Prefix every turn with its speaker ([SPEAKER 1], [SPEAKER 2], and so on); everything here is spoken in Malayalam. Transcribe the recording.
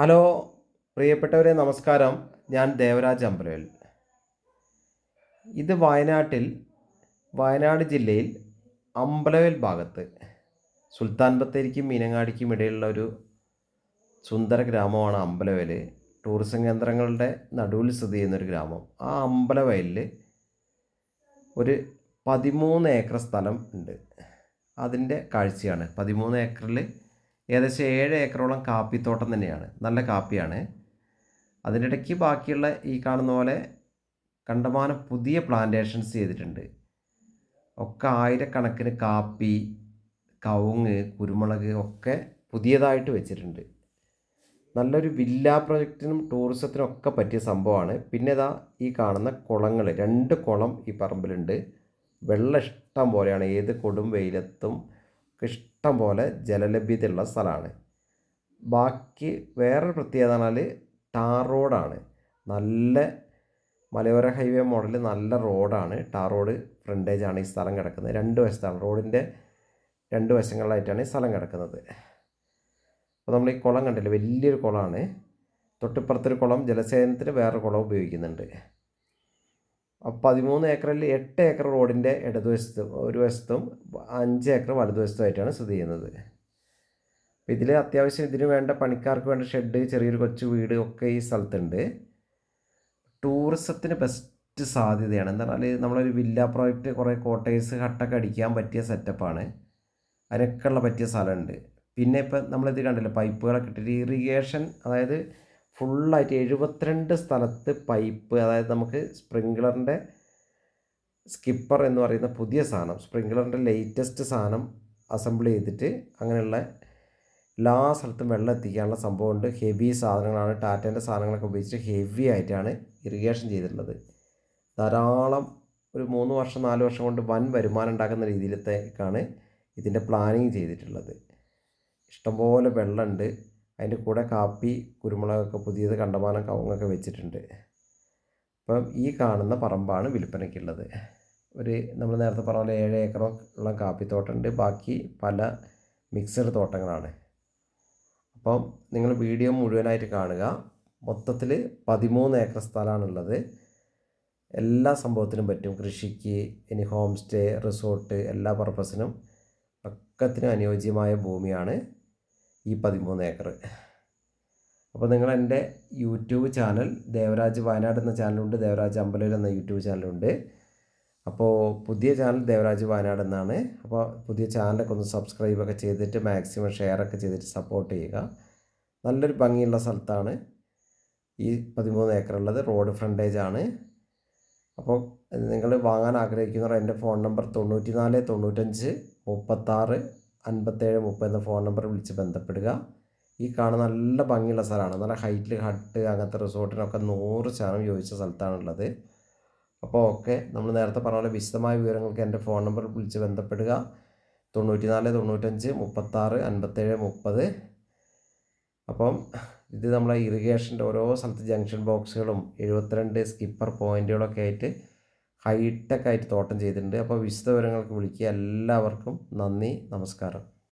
[SPEAKER 1] ഹലോ പ്രിയപ്പെട്ടവരെ നമസ്കാരം. ഞാൻ ദേവരാജ് അമ്പലവേൽ ഇത് വയനാട്ടിൽ വയനാട് ജില്ലയിൽ അമ്പലവേൽ ഭാഗത്ത് സുൽത്താൻ ബത്തേരിക്കും മീനങ്ങാടിക്കും ഇടയിലുള്ള ഒരു സുന്ദര ഗ്രാമമാണ് അമ്പലവേൽ ടൂറിസം കേന്ദ്രങ്ങളുടെ നടുവിൽ സ്ഥിതി ചെയ്യുന്നൊരു ഗ്രാമം. ആ അമ്പലവയലിൽ ഒരു പതിമൂന്ന് ഏക്കർ സ്ഥലം ഉണ്ട്. അതിന്റെ കാഴ്ചയാണ്. പതിമൂന്ന് ഏക്കറിൽ ഏകദേശം ഏഴ് ഏക്കറോളം കാപ്പിത്തോട്ടം തന്നെയാണ്. നല്ല കാപ്പിയാണ്. അതിന്റെ ഇടയ്ക്ക് ബാക്കിയുള്ള ഈ കാണുന്ന പോലെ കണ്ടമാനം പുതിയ പ്ലാന്റേഷൻസ് ചെയ്തിട്ടുണ്ട്. ഒക്കെ ആയിരക്കണക്കിന് കാപ്പി കവുങ്ങ് കുരുമുളക് ഒക്കെ പുതിയതായിട്ട് വെച്ചിട്ടുണ്ട്. നല്ലൊരു വില്ല പ്രൊജക്റ്റിനും ടൂറിസത്തിനും ഒക്കെ പറ്റിയ സംഭവമാണ്. പിന്നെ ഇതാ ഈ കാണുന്ന കുളങ്ങൾ രണ്ട് കുളം ഈ പറമ്പിലുണ്ട്. വെള്ളം ഇഷ്ടം പോലെയാണ്. ഏത് കൊടും വെയിലത്തും ഇഷ്ടം പോലെ ജലലഭ്യതയുള്ള സ്ഥലമാണ്. ബാക്കി വേറൊരു പ്രത്യേകത പറഞ്ഞാൽ ടാർ റോഡാണ്. നല്ല മലയോര ഹൈവേ മോഡൽ നല്ല റോഡാണ്. ടാർ റോഡ് ആണ് ഈ സ്ഥലം കിടക്കുന്നത്. രണ്ട് വശത്താണ്. റോഡിന്റെ രണ്ട് വശങ്ങളിലായിട്ടാണ് ഈ സ്ഥലം കിടക്കുന്നത്. അപ്പോൾ നമ്മൾ ഈ കുളം കണ്ടില്ലേ? വലിയൊരു കുളമാണ്. തൊട്ടിപ്പുറത്തൊരു കുളം ജലസേചനത്തിന് വേറൊരു കുളം ഉപയോഗിക്കുന്നുണ്ട്. പതിമൂന്ന് ഏക്കറിൽ എട്ട് ഏക്കർ റോഡിന്റെ ഇടതുവശത്തും ഒരു വശത്തും അഞ്ച് ഏക്കർ വലതുവശത്തുമായിട്ടാണ് സ്ഥിതി ചെയ്യുന്നത്. അപ്പോൾ ഇതിൽ അത്യാവശ്യം ഇതിന് വേണ്ട പണിക്കാർക്ക് വേണ്ട ഷെഡ് ചെറിയൊരു കൊച്ചു വീട് ഒക്കെ ഈ സ്ഥലത്തുണ്ട്. ടൂറിസത്തിന് ബെസ്റ്റ് സാധ്യതയാണ്. എന്താ പറഞ്ഞാൽ നമ്മളൊരു വില്ല പ്രോജക്റ്റ് കുറേ കോട്ടേഴ്സ് ഹട്ടൊക്കെ അടിക്കാൻ പറ്റിയ സെറ്റപ്പാണ്. അതിനൊക്കെ ഉള്ള പറ്റിയ സ്ഥലമുണ്ട്. പിന്നെ ഇപ്പം നമ്മളിത് കണ്ടില്ല പൈപ്പുകളൊക്കെ ഇട്ടിട്ട് ഇറിഗേഷൻ അതായത് ഫുള്ളായിട്ട് എഴുപത്തിരണ്ട് സ്ഥലത്ത് പൈപ്പ് അതായത് നമുക്ക് സ്പ്രിങ്ക്ലറിന്റെ സ്കിപ്പർ എന്ന് പറയുന്ന പുതിയ സാധനം സ്പ്രിങ്ക്ലറിന്റെ ലേറ്റസ്റ്റ് സാധനം അസംബിൾ ചെയ്തിട്ട് അങ്ങനെയുള്ള എല്ലാ സ്ഥലത്തും വെള്ളം എത്തിക്കാനുള്ള സംഭവമുണ്ട്. ഹെവി സാധനങ്ങളാണ്. ടാറ്റേന്റെ സാധനങ്ങളൊക്കെ ഉപയോഗിച്ചിട്ട് ഹെവി ആയിട്ടാണ് ഇറിഗേഷൻ ചെയ്തിട്ടുള്ളത്. ധാരാളം ഒരു മൂന്ന് വർഷം നാല് വർഷം കൊണ്ട് വൻ വരുമാനം ഉണ്ടാക്കുന്ന രീതിയിലത്തേക്കാണ് ഇതിന്റെ പ്ലാനിങ് ചെയ്തിട്ടുള്ളത്. ഇഷ്ടംപോലെ വെള്ളമുണ്ട്. അതിന്റെ കൂടെ കാപ്പി കുരുമുളകൊക്കെ പുതിയത് കണ്ടമാനം കവുങ്ങൊക്കെ വെച്ചിട്ടുണ്ട്. അപ്പം ഈ കാണുന്ന പറമ്പാണ് വിൽപ്പനയ്ക്കുള്ളത്. ഒരു നമ്മൾ നേരത്തെ പറഞ്ഞ പോലെ ഏഴ് ഏക്കറോ ഉള്ള കാപ്പിത്തോട്ടമുണ്ട്. ബാക്കി പല മിക്സഡ് തോട്ടങ്ങളാണ്. അപ്പം നിങ്ങൾ വീഡിയോ മുഴുവനായിട്ട് കാണുക. മൊത്തത്തിൽ പതിമൂന്ന് ഏക്കർ സ്ഥലമാണുള്ളത്. എല്ലാ സംഭവത്തിനും പറ്റും. കൃഷിക്ക് ഇനി ഹോം സ്റ്റേ റിസോർട്ട് എല്ലാ പർപ്പസിനും ഒക്കത്തിനും അനുയോജ്യമായ ഭൂമിയാണ്. ഈ പതിമൂന്ന് ഏക്കർ. അപ്പോൾ നിങ്ങൾ എന്റെ യൂട്യൂബ് ചാനൽ ദേവരാജ് വയനാട് എന്ന ചാനലുണ്ട് ദേവരാജ് അമ്പലൂർ എന്ന യൂട്യൂബ് ചാനലുണ്ട്. അപ്പോൾ പുതിയ ചാനൽ ദേവരാജ് വയനാട് എന്നാണ്. അപ്പോൾ പുതിയ ചാനലൊക്കെ ഒന്ന് സബ്സ്ക്രൈബ് ഒക്കെ ചെയ്തിട്ട് മാക്സിമം ഷെയർ ഒക്കെ ചെയ്തിട്ട് സപ്പോർട്ട് ചെയ്യുക. നല്ലൊരു ഭംഗിയുള്ള സ്ഥലത്താണ് ഈ പതിമൂന്ന് ഏക്കർ ഉള്ളത്. റോഡ് ഫ്രണ്ടേജ് ആണ്. അപ്പോൾ നിങ്ങൾ വാങ്ങാൻ ആഗ്രഹിക്കുന്നവർ എന്റെ ഫോൺ നമ്പർ തൊണ്ണൂറ്റി നാല് തൊണ്ണൂറ്റഞ്ച് മുപ്പത്താറ് അൻപത്തേഴ് മുപ്പത് എന്ന ഫോൺ നമ്പർ വിളിച്ച് ബന്ധപ്പെടുക. ഈ കാണുന്ന നല്ല ഭംഗിയുള്ള സ്ഥലമാണ്. നല്ല ഹൈറ്റിൽ ഹട്ട് അങ്ങനത്തെ റിസോർട്ടിനൊക്കെ നൂറ് ശതമാനം യോജിച്ച സ്ഥലത്താണുള്ളത്. അപ്പോൾ ഓക്കെ നമ്മൾ നേരത്തെ പറഞ്ഞ പോലെ വിശദമായ വിവരങ്ങൾക്ക് എന്റെ ഫോൺ നമ്പർ വിളിച്ച് ബന്ധപ്പെടുക. തൊണ്ണൂറ്റി നാല് തൊണ്ണൂറ്റഞ്ച് മുപ്പത്താറ് അൻപത്തേഴ് മുപ്പത്. അപ്പം ഇത് നമ്മളെ ഇറിഗേഷന്റെ ഓരോ സ്ഥലത്ത് ജംഗ്ഷൻ ബോക്സുകളും എഴുപത്തിരണ്ട് സ്കിപ്പർ പോയിന്റുകളൊക്കെ ആയിട്ട് ഹൈടെക് ആയിട്ട് തോട്ടം ചെയ്തിട്ടുണ്ട്. അപ്പോൾ വിശദ വിവരങ്ങൾക്ക് വിളിക്കുക. എല്ലാവർക്കും നന്ദി. നമസ്കാരം.